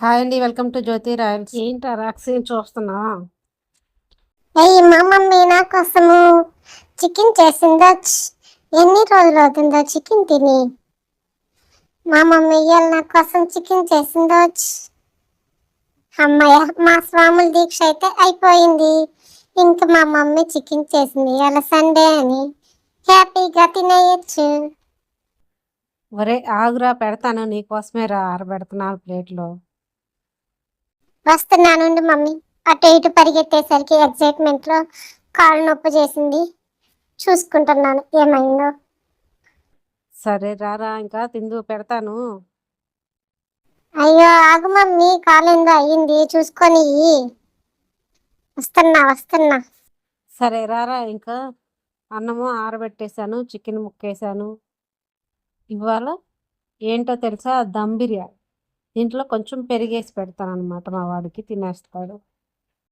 Hi అండి welcome to Jyothi Royals. ఏంటా రాక్సీన్ చూస్తున్నా? ఏయ్ మా మమ్మీ నా కోసము చికెన్ చేసిందా! ఎన్ని రోజులు అవుతుందో చికెన్ తిని? మా మమ్మీ ఇవాళ నా కోసం చికెన్ చేసిందో! అమ్మయ్య మా స్వాముల దీక్ష అయితే అయిపోయింది. ఇంకా మా మమ్మీ చికెన్ చేసింది. ఇవాళ సండే అని హ్యాపీగా తినేయచ్చు. ఒరే ఆగురా పెడతాను. నీకోసమే రా ఆరబెడుతున్నాను ప్లేట్లో. వస్తున్నానుండి మమ్మీ. అటు ఇటు పరిగెత్తేసరికి ఎగ్జైట్మెంట్లో కాళ్ళు నొప్పి చేసింది. చూసుకుంటున్నాను. ఏమైందో? సరే రారా ఇంకా తిందు పెడతాను. అయ్యో ఆగు మమ్మీ. కాలేందో అయ్యింది. చూసుకొని. వస్తున్నా వస్తున్నా. సరే రారా ఇంకా అన్నము ఆరబెట్టేశాను చికెన్ ముక్కేశాను. ఇవాళ ఏంటో తెలుసా? దమ్ బిర్యానీ. దీంట్లో కొంచెం పెరిగేసి పెడతాను అనమాట మా వాడికి తినేస్తాడు.